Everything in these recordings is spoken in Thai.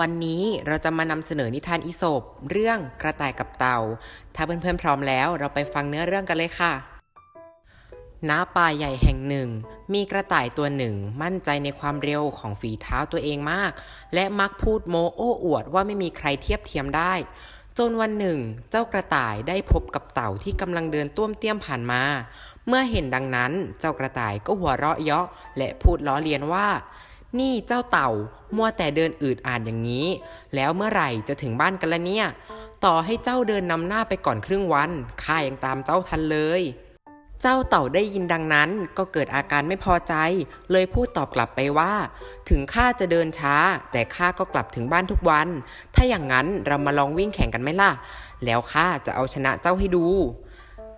วันนี้เราจะมานำเสนอนิทานอีสปเรื่องกระต่ายกับเต่า ถ้าเพื่อนๆพร้อมแล้วเราไปฟังเนื้อเรื่องกันเลยค่ะ ณ ป่าใหญ่แห่งหนึ่ง มีกระต่ายตัวหนึ่งมั่นใจในความเร็วของฝีเท้าตัวเองมาก และมักพูดโมโอ้อวดว่าไม่มีใครเทียบเทียมได้ จนวันหนึ่ง เจ้ากระต่ายได้พบกับเต่าที่กำลังเดินต้วมเตี้ยมผ่านมา เมื่อเห็นดังนั้น เจ้ากระต่ายก็หัวเราะเยาะและพูดล้อเลียนว่า นี่เจ้าเต่า มัวแต่เดินอืดอาดอย่างนี้ แล้วเมื่อไหร่จะถึงบ้านกันละเนี่ย ต่อให้เจ้าเดินนำหน้าไปก่อนครึ่งวันข้ายังตามเจ้าทันเลย เจ้าเต่าได้ยินดังนั้นก็เกิดอาการไม่พอใจ เลยพูดตอบกลับไปว่า ถึงข้าจะเดินช้า แต่ข้าก็กลับถึงบ้านทุกวัน ถ้าอย่างนั้นเรามาลองวิ่งแข่งกันไหมล่ะ แล้วข้าจะเอาชนะเจ้าให้ดู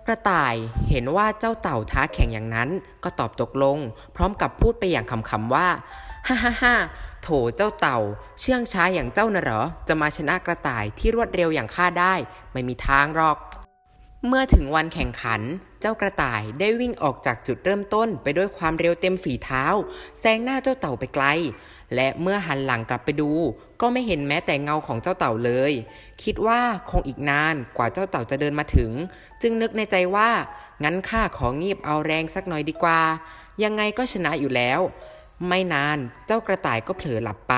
กระต่ายเห็นว่าเจ้าเต่าท้าแข่งอย่างนั้นก็ตอบตกลง พร้อมกับพูดไปอย่างขำๆว่า ฮ่าฮ่าฮ่าโถเจ้าเต่า เชื่องช้าอย่างเจ้าน่ะเหรอ จะมาชนะกระต่ายที่รวดเร็วอย่างข้าได้ ไม่มีทางหรอก เมื่อถึงวันแข่งขัน เจ้ากระต่ายได้วิ่งออกจากจุดเริ่มต้นไปด้วยความเร็วเต็มฝีเท้าแซงหน้าเจ้าเต่าไปไกล และเมื่อหันหลังกลับไปดู ก็ไม่เห็นแม้แต่เงาของเจ้าเต่าเลย คิดว่าคงอีกนานกว่าเจ้าเต่าจะเดินมาถึง จึงนึกในใจว่า งั้นข้าของีบเอาแรงสักหน่อยดีกว่า ยังไงก็ชนะอยู่แล้ว ไม่นานเจ้ากระต่ายก็เผลอหลับไป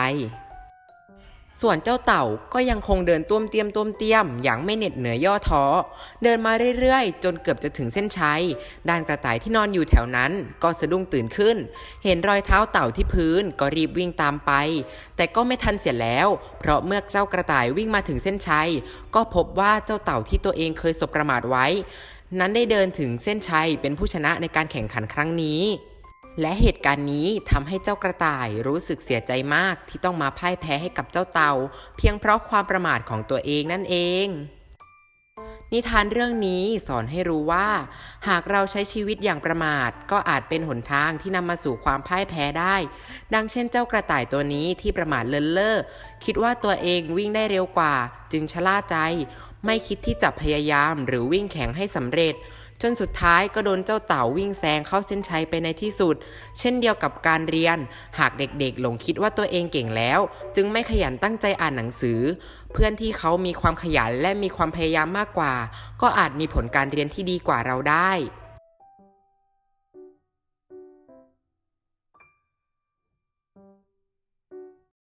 ส่วนเจ้าเต่าก็ยังคงเดินต้วมเตียมต้วมเตียมอย่างไม่เหน็ดเหนื่อยย่อท้อ เดินมาเรื่อยๆ จนเกือบจะถึงเส้นชัย ด้านกระต่ายที่นอนอยู่แถวนั้น ก็สะดุ้งตื่นขึ้น เห็นรอยเท้าเต่าที่พื้นก็รีบวิ่งตามไป แต่ก็ไม่ทันเสียแล้ว เพราะเมื่อเจ้ากระต่ายวิ่งมาถึงเส้นชัย ก็พบว่าเจ้าเต่าที่ตัวเองเคยสบประมาทไว้ นั้นได้เดินถึงเส้นชัยเป็นผู้ชนะในการแข่งขันครั้งนี้ และเหตุการณ์นี้ทำให้เจ้ากระต่ายรู้สึกเสียใจมากที่ต้องมาพ่ายแพ้ให้กับเจ้าเต่าเพียงเพราะความประมาทของตัวเองนั่นเอง นิทานเรื่องนี้สอนให้รู้ว่า หากเราใช้ชีวิตอย่างประมาทก็อาจเป็นหนทางที่นำมาสู่ความพ่ายแพ้ได้ ดังเช่นเจ้ากระต่ายตัวนี้ที่ประมาทเลินเล่อคิดว่าตัวเองวิ่งได้เร็วกว่า จึงชะล่าใจ ไม่คิดที่จะพยายามหรือวิ่งแข่งให้สำเร็จ จนสุดท้ายก็โดนเจ้าเต่าวิ่งแซงเข้าเส้นชัยไปในที่สุด เช่นเดียวกับการเรียน หากเด็กๆ หลงคิดว่าตัวเองเก่งแล้ว จึงไม่ขยันตั้งใจอ่านหนังสือ เพื่อนที่เขามีความขยันและมีความพยายามมากกว่า ก็อาจมีผลการเรียนที่ดีกว่าเราได้